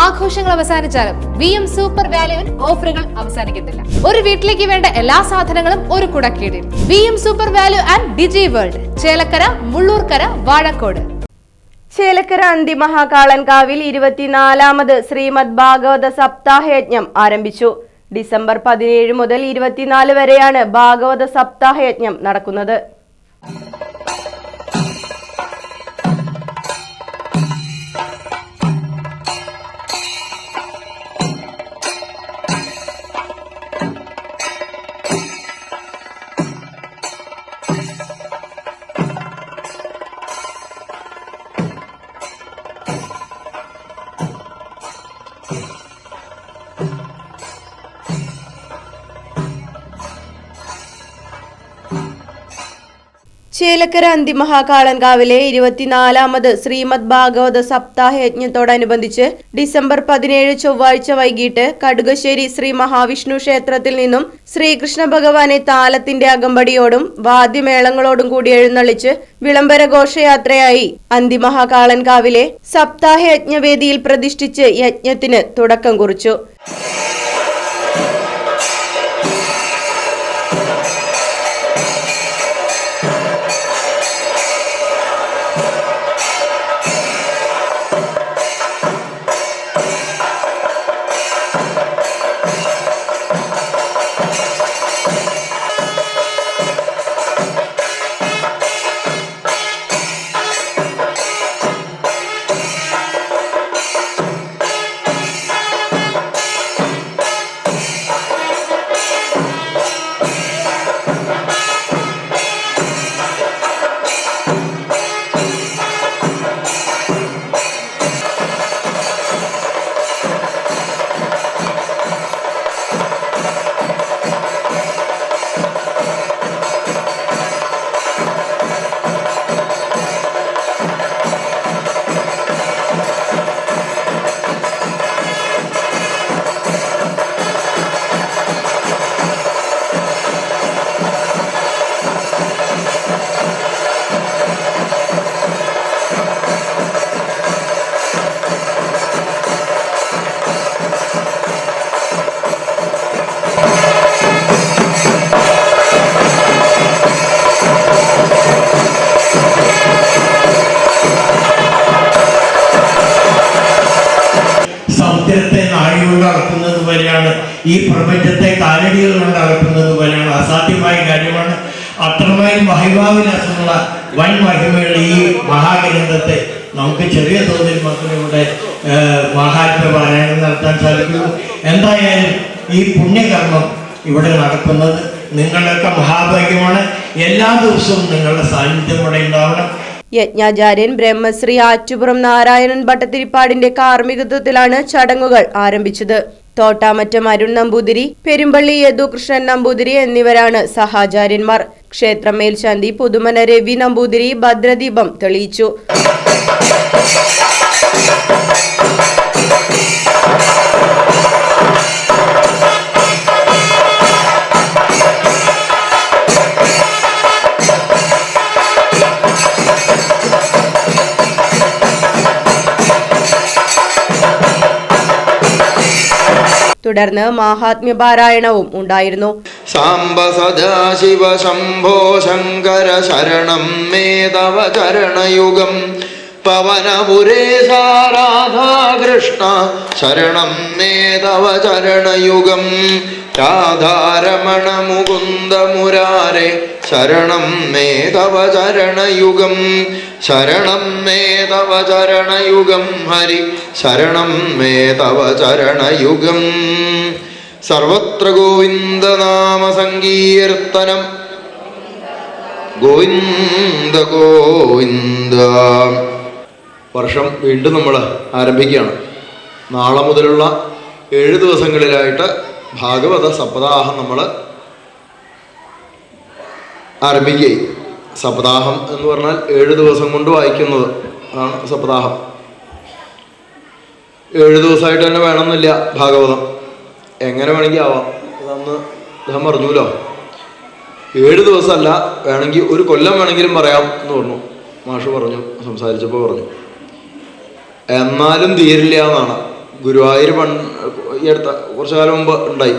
ആഘോഷങ്ങൾ അവസാനിച്ചാലും V M super വാല്യുവിൽ ഓഫറുകൾ അവസാനിക്കുന്നില്ല ഒരു വീട്ടിലേക്ക് വേണ്ട എല്ലാ സാധനങ്ങളും ഒരു കുടക്കീടിൽ. V M super value and digi world. Chelakkara Mullurkara Vazhakode. Chelakkara അന്തിമഹാകാളൻകാവിൽ ഇരുപത്തിനാലാമത് ശ്രീമദ് ഭാഗവത സപ്താഹയജ്ഞം ആരംഭിച്ചു. ഡിസംബർ പതിനേഴ് മുതൽ ഇരുപത്തിനാല് വരെയാണ് ഭാഗവത സപ്താഹയജ്ഞം നടക്കുന്നത്. ചേലക്കര അന്തിമഹാകാളൻകാവിലെ ഇരുപത്തിനാലാമത് ശ്രീമദ് ഭാഗവത സപ്താഹ യജ്ഞത്തോടനുബന്ധിച്ച് ഡിസംബർ പതിനേഴ് ചൊവ്വാഴ്ച വൈകിട്ട് കടുകശ്ശേരി ശ്രീ മഹാവിഷ്ണു ക്ഷേത്രത്തിൽ നിന്നും ശ്രീകൃഷ്ണ ഭഗവാനെ താലത്തിന്റെ അകമ്പടിയോടും വാദ്യമേളങ്ങളോടും കൂടി എഴുന്നള്ളിച്ച് വിളംബര ഘോഷയാത്രയായി അന്തിമഹാകാളൻകാവിലെ സപ്താഹയജ്ഞവേദിയിൽ പ്രതിഷ്ഠിച്ച് യജ്ഞത്തിന് തുടക്കം കുറിച്ചു. ഈ പ്രപഞ്ചത്തെ കാലടികൾ കൊണ്ട് അളക്കുന്നത് പോലെയാണ് അസാധ്യമായ കാര്യമാണ്. അത്രമേൽ മഹിമാവിലാസമുള്ള വൻ മഹിമയുള്ള ഈ മഹാഗ്രന്ഥത്തെ നമുക്ക് ചെറിയ തോതിൽ മാത്രമേ ഇവിടെ മഹാത്മ പാരായണം നടത്താൻ സാധിക്കുള്ളൂ എന്തായാലും ഈ പുണ്യകർമ്മം ഇവിടെ നടക്കുന്നത് നിങ്ങളുടെയൊക്കെ മഹാഭാഗ്യമാണ്. എല്ലാ ദിവസവും നിങ്ങളുടെ സാന്നിധ്യം ഇവിടെ ഉണ്ടാവണം. യജ്ഞാചാര്യൻ ബ്രഹ്മശ്രീ ആറ്റുപുറം നാരായണൻ ഭട്ടത്തിരിപ്പാടിന്റെ കാർമ്മികത്വത്തിലാണ് ചടങ്ങുകൾ ആരംഭിച്ചത്. തോട്ടാമറ്റം അരുൺ നമ്പൂതിരി പെരുമ്പള്ളി യദുകൃഷ്ണൻ നമ്പൂതിരി എന്നിവരാണ് സഹാചാര്യന്മാർ. ക്ഷേത്രം മേൽശാന്തി പുതുമന രവി നമ്പൂതിരി ഭദ്രദീപം തെളിയിച്ചു. തുടർന്ന് മാഹാത്മ്യപാരായണവും ഉണ്ടായിരുന്നു. സാംബ സദാശിവ ശംഭോ ശങ്കര ശരണം മേധവ ചരണയുഗം പവനപുരേശാ സാരാധാകൃഷ്ണ. ശരണം നേതവ തവ ചരണയുഗം. രാധാരമണ മുകുന്ദ മുരാരെ ശരണം നേതവ തവ ചരണയുഗം. ശരണം നേതവ തവ ചരണയുഗം. ഹരി ശരണം നേതവ തവ ചരണയുഗം. സർവത്ര ഗോവിന്ദനാമ സങ്കീർത്തനം ഗോവിന്ദ ഗോവിന്ദ. വർഷം വീണ്ടും നമ്മൾ ആരംഭിക്കുകയാണ്. നാളെ മുതലുള്ള ഏഴ് ദിവസങ്ങളിലായിട്ട് ഭാഗവത സപ്താഹം നമ്മൾ ആരംഭിക്കുകയും. സപ്താഹം എന്ന് പറഞ്ഞാൽ ഏഴ് ദിവസം കൊണ്ട് വായിക്കുന്നത് ആണ് സപ്താഹം. ഏഴ് ദിവസമായിട്ട് തന്നെ വേണമെന്നില്ല ഭാഗവതം. എങ്ങനെ വേണമെങ്കിൽ ആവാം? അതന്ന് അദ്ദേഹം പറഞ്ഞുല്ലോ ഏഴ് ദിവസമല്ല വേണമെങ്കിൽ ഒരു കൊല്ലം വേണമെങ്കിലും പറയാം എന്ന് പറഞ്ഞു. മാഷ് പറഞ്ഞു സംസാരിച്ചപ്പോൾ പറഞ്ഞു. എന്നാലും തീരില്ല എന്നാണ്. ഗുരുവായൂർ പൺ ഈ അടുത്ത കുറച്ചു കാലം മുമ്പ് ഉണ്ടായി.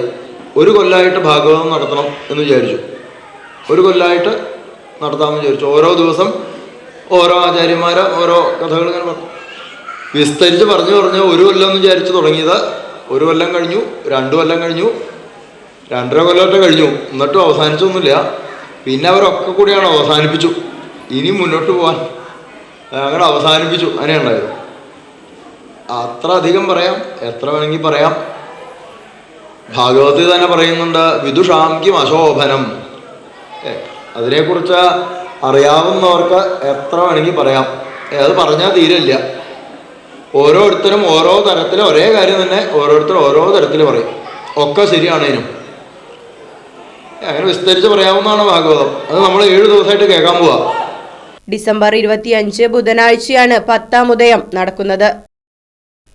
ഒരു കൊല്ലമായിട്ട് ഭാഗവതം നടത്തണം എന്ന് വിചാരിച്ചു. ഒരു കൊല്ലമായിട്ട് നടത്താമെന്ന് വിചാരിച്ചു. ഓരോ ദിവസം ഓരോ ആചാര്യന്മാരെ ഓരോ കഥകൾ ഇങ്ങനെ പറഞ്ഞു വിസ്തരിച്ച് പറഞ്ഞു പറഞ്ഞ് ഒരു കൊല്ലം എന്ന് വിചാരിച്ച് തുടങ്ങിയത് ഒരു കൊല്ലം കഴിഞ്ഞു രണ്ടു കൊല്ലം കഴിഞ്ഞു രണ്ടര കൊല്ലമൊക്കെ കഴിഞ്ഞു. എന്നിട്ടും അവസാനിച്ചൊന്നുമില്ല. പിന്നെ അവരൊക്കെ കൂടിയാണ് അവസാനിപ്പിച്ചു. ഇനി മുന്നോട്ട് പോകാൻ അങ്ങനെ അവസാനിപ്പിച്ചു. അങ്ങനെ ഉണ്ടായത് അത്ര അധികം പറയാം. എത്ര വേണമെങ്കിൽ പറയാം. ഭാഗവത്തിൽ തന്നെ പറയുന്നുണ്ട് വിദുഷാംക്യം അശോഭനം. അതിനെക്കുറിച്ച് അറിയാവുന്നവർക്ക് എത്ര വേണമെങ്കിൽ പറയാം. അത് പറഞ്ഞാൽ തീരില്ല. ഓരോരുത്തരും ഓരോ തരത്തിൽ ഒരേ കാര്യം തന്നെ ഓരോരുത്തരും ഓരോ തരത്തിൽ പറയും. ഒക്കെ ശരിയാണേനും. ഏ, അങ്ങനെ വിസ്തരിച്ച് പറയാവുന്നതാണ് ഭാഗവതം. അത് നമ്മൾ ഏഴു ദിവസമായിട്ട് കേൾക്കാൻ പോവാ. ഡിസംബർ ഇരുപത്തിയഞ്ച് ബുധനാഴ്ചയാണ് പത്താം ഉദയം നടക്കുന്നത്.